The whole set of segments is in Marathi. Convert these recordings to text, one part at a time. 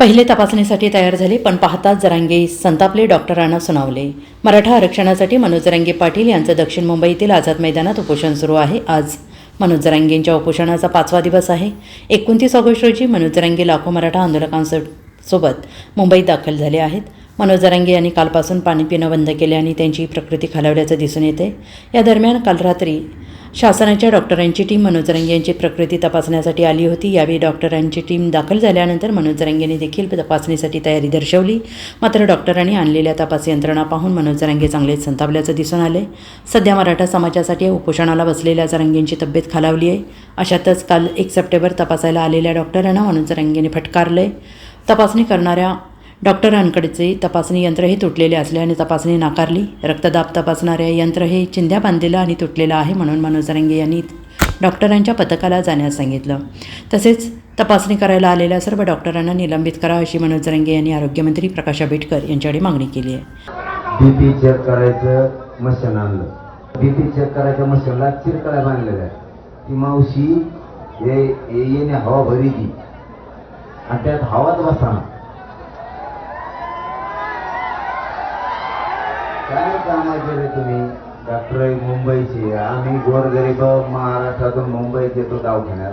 पहिले तपासणीसाठी तयार झाले पण पाहताच जरांगे संतापले डॉक्टरांना सुनावले. मराठा आरक्षणासाठी मनोज जरांगे पाटील यांचं दक्षिण मुंबईतील आझाद मैदानात उपोषण सुरू आहे. आज मनोज जरांगेंच्या उपोषणाचा पाचवा दिवस आहे. एकोणतीस ऑगस्ट रोजी मनोज जरांगे लाखो मराठा आंदोलकांसोबत मुंबईत दाखल झाले आहेत. मनोज जरांगे यांनी कालपासून पाणी पिणं बंद केले आणि त्यांची प्रकृती खालावल्याचं दिसून येते. या दरम्यान काल रात्री शासनाच्या डॉक्टरांची टीम मनोज रंगे यांची प्रकृती तपासण्यासाठी आली होती. यावेळी डॉक्टरांची टीम दाखल झाल्यानंतर मनोज रंगेने देखील तपासणीसाठी तयारी दर्शवली. मात्र डॉक्टरांनी आणलेल्या तपास यंत्रणा पाहून मनोज रंगे चांगलेच संतापल्याचं दिसून आले सध्या मराठा समाजासाठी उपोषणाला बसलेल्या जरंगेंची तब्येत खालावली आहे. अशातच काल एक सप्टेंबर तपासायला आलेल्या डॉक्टरांना मनोज रंगेने फटकारले तपासणी करणाऱ्या डॉक्टरांकडचे तपासणी यंत्र हे तुटलेले असल्याने तपासणी नाकारली. रक्तदाब तपासणाऱ्या यंत्र हे चिंध्या बांधलेलं आणि तुटलेलं आहे म्हणून मनोज रंगे यांनी डॉक्टरांच्या पथकाला जाण्यास सांगितलं. तसेच तपासणी करायला आलेल्या सर्व डॉक्टरांना निलंबित करा अशी मनोज रंगे यांनी आरोग्यमंत्री प्रकाश आंबेडकर यांच्याकडे मागणी केली आहे. बीपी चेक करायचं मशीन आणलं. बीपी चेक करायच्या मशीनला चिरकळ्या बांधलेल्या आहेत. ती मावशी हे येणे हवा भरी ती आणि त्यात हवाच बसा काय कामाचे रे तुम्ही? डॉक्टर मुंबईचे आम्ही गोरगरीब महाराष्ट्रातून मुंबईत येतो दवाखान्यात.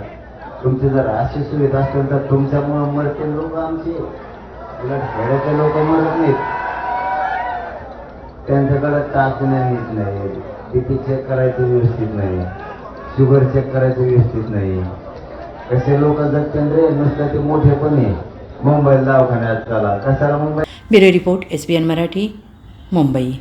तुमची जर अशी सुविधा असेल तर तुमच्यामुळे मरते लोक आमचे. उलट खेड्याचे लोक मरत नाहीत. त्यांच्याकडे चाचण्या नीट नाही. बीपी चेक करायचं व्यवस्थित नाही. शुगर चेक करायचं व्यवस्थित नाही. कसे लोक जगतील रे? नुसतं ते मोठे पण आहे. मुंबईला दवाखान्यात चला. कशाला Mumbai? Bureau report S B N Marathi. Mumbai